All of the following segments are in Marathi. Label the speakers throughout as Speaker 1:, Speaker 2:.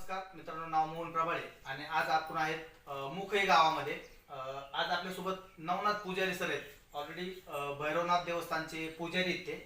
Speaker 1: नमस्कार मित्रांनो नाव मोहन प्रभाळे आणि आज आपण आहेत मुखई गावामध्ये. आज आपल्यासोबत नवनाथ पुजारी सर आहेत. ऑलरेडी भैरवनाथ देवस्थानचे पुजारी आहेत ते.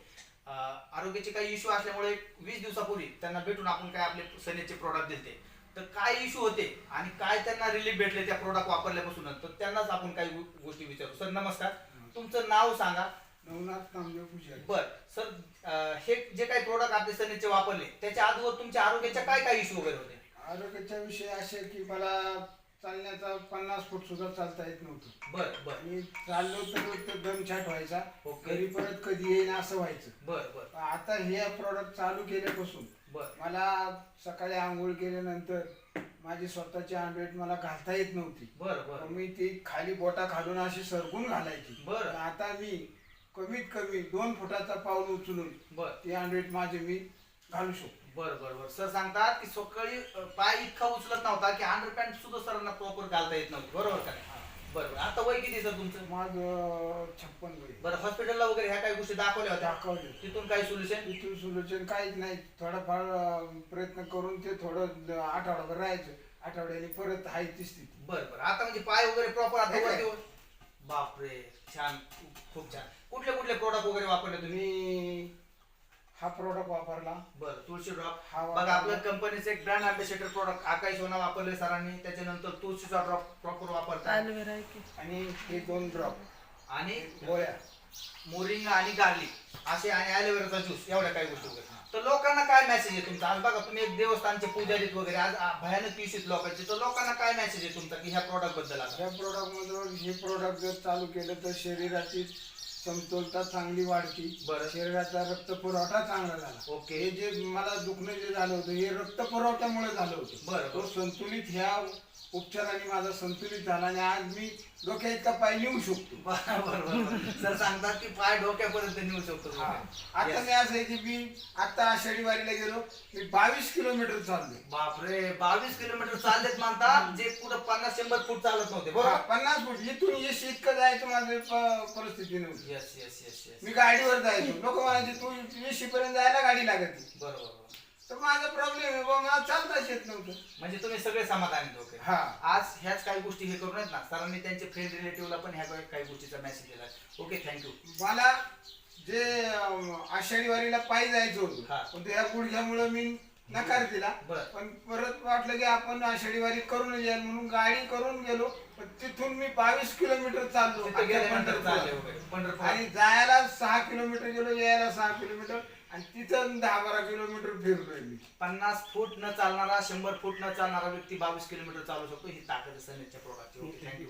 Speaker 1: अ, आरोग्याचे काही इश्यू असल्यामुळे वीस दिवसापूर्वी त्यांना भेटून आपण काय आपले सनेचे प्रोडक्ट दिले तर काय इश्यू होते आणि काय त्यांना रिलीफ भेटले त्या प्रोडक्ट वापरल्यापासून? तर त्यांनाच आपण काही गोष्टी विचारू. सर नमस्कार. तुमचं नाव सांगा.
Speaker 2: नवनाथ नामदेव पुजारी.
Speaker 1: बर. सर हे जे काही प्रोडक्ट आपले सनेचे वापरले त्याच्या अगोदर तुमच्या आरोग्याच्या काय काय इश्यू वगैरे होते?
Speaker 2: आरोग्याच्या विषय असे की मला चालण्याचा पन्नास फूट सुद्धा चालता येत नव्हतं.
Speaker 1: बर बर.
Speaker 2: आणि चाललो तर तो दमछाट व्हायचा
Speaker 1: ओके.
Speaker 2: घरी परत कधी येईन असं व्हायचं.
Speaker 1: बर बर.
Speaker 2: आता हे प्रॉडक्ट चालू केल्यापासून
Speaker 1: बर.
Speaker 2: मला सकाळी आंघोळ केल्यानंतर माझी स्वतःची आंबेट मला घालता येत नव्हती.
Speaker 1: बर बर.
Speaker 2: मी ती खाली बोटा खालून अशी सरकून घालायची.
Speaker 1: बरं.
Speaker 2: पण आता मी कमीत कमी दोन फुटाचा पाऊल उचलून
Speaker 1: बर.
Speaker 2: ती आंबेट माझी मी घालू शकतो.
Speaker 1: बर बर बर. सर सांगतात की सकाळी अ, पाय इतका उचलत नव्हता की अंडर पॅन्ट सुद्धा सरांना प्रॉपर घालता येत नव्हती. बरोबर का नाही? बरं बरं. आता वय किती सर तुमचं?
Speaker 2: माझं छप्पन वय.
Speaker 1: बरं हॉस्पिटलला वगैरे ह्या काही गोष्टी दाखवल्या होत्या?
Speaker 2: दाखवले
Speaker 1: तिथून काही सोल्युशन
Speaker 2: इथून सोल्युशन काहीच नाही. थोडाफार अं, प्रयत्न करून ते थोडं आठवडाभर राहायचं. आठवड्याने परत आहे ती स्थिती.
Speaker 1: बरं बरं. आता म्हणजे पाय वगैरे प्रॉपर आता वरती
Speaker 2: काय?
Speaker 1: वर- बापरे छान. खूप- खूप छान. कुठले कुठले प्रोडक्ट वगैरे वापरले तुम्ही?
Speaker 2: हा प्रोडक्ट वापरला.
Speaker 1: बरं तुळशी ड्रॉप
Speaker 2: हा
Speaker 1: बघा
Speaker 2: वापरला.
Speaker 1: आपल्या कंपनीचे एक ब्रँड अँबॅसेडर प्रोडक्ट आकाश सोना वापरले सरांनी. त्याच्यानंतर तुळशीचा ड्रॉप प्रॉपर वापरतात.
Speaker 3: ॲलोवेरा आहे. की
Speaker 2: आणि हे दोन ड्रॉप
Speaker 1: आणि
Speaker 2: गोळ्या.
Speaker 1: मोरिंगा आणि गार्लिक असे आणि ॲलोवेराचा ज्यूस एवढ्या काही गोष्टी वगैरे तर लोकांना काय मेसेज आहे तुमचा? आज बघा तुम्ही एक देवस्थानचे पुजारीत वगैरे आज आ- भयानक इश्यूत लोकांचे. तर लोकांना काय मेसेज आहे तुमचा की ह्या प्रोडक्टबद्दल आता?
Speaker 2: ह्या प्रोडक्ट मधून हे प्रोडक्ट जर चालू केलं तर शरीराची समतोलता चांगली वाढती
Speaker 1: बरं.
Speaker 2: शरीराचा रक्त पुरवठा चांगला झाला
Speaker 1: ओके.
Speaker 2: हे जे मला दुखणं जे झालं होतं हे रक्त पुरवठ्यामुळे झालं होतं
Speaker 1: बरं,
Speaker 2: तो. संतुलित ह्या उपचाराने माझा संतुलित झाला आणि आज मी डोक्या इतका पाय नेऊ शकतो.
Speaker 1: बरोबर बरोबर. सर सांगतात की पाय डोक्यापर्यंत नेऊ शकतो
Speaker 2: हा. आता
Speaker 1: Yes.
Speaker 2: मी असं आहे की मी आता आषाढी वारीला गेलो. मी बावीस किलोमीटर चाललो
Speaker 1: बापरे बावीस किलोमीटर चाललेत म्हणतात जे कुठं पन्नास शंभर फूट चालत नव्हते
Speaker 2: हा,
Speaker 1: बरोबर
Speaker 2: पन्नास फूट. इथून येश इतकं जायचं माझी प- परिस्थिती नव्हती.
Speaker 1: येस येस येस येस
Speaker 2: मी गाडीवर जायचो. लोक म्हणायचे तू येशी पर्यंत जायला गाडी लागत
Speaker 1: बरोबर बरोबर.
Speaker 2: तर माझा प्रॉब्लेम आहे बा मला चालताच येत नव्हतं
Speaker 1: म्हणजे तुम्ही सगळे समाधानी लोक आहे.
Speaker 2: हा.
Speaker 1: आज ह्याच काही गोष्टी हे करून आहेत ना सरांनी त्यांचे फ्रेंड रिलेटिव्हला पण ह्या काही- गोष्टीचा मेसेज दिला ओके थँक्यू
Speaker 2: मला जे अं, आषाढी वारीला पायी जायचं
Speaker 1: हा.
Speaker 2: होतं पण त्या गुडघ्यामुळे मी नकार दिला
Speaker 1: बरं.
Speaker 2: पण परत वाटलं की आपण आषाढी वारी करून जाईल म्हणून गाडी करून गेलो पण तिथून मी बावीस किलोमीटर चाललो
Speaker 1: तिथे गेल्यानंतर. चालले वगैरे पंढरपूर
Speaker 2: आणि जायला सहा किलोमीटर गेलो यायला सहा किलोमीटर आणि तिथं दहा बारा किलोमीटर फिरलोय मी.
Speaker 1: पन्नास फूट न चालणारा शंभर फूट न चालणारा व्यक्ती बावीस किलोमीटर चालू शकतो. ही ताकद सनेच्या प्रोडक्टची ओके थँक्यू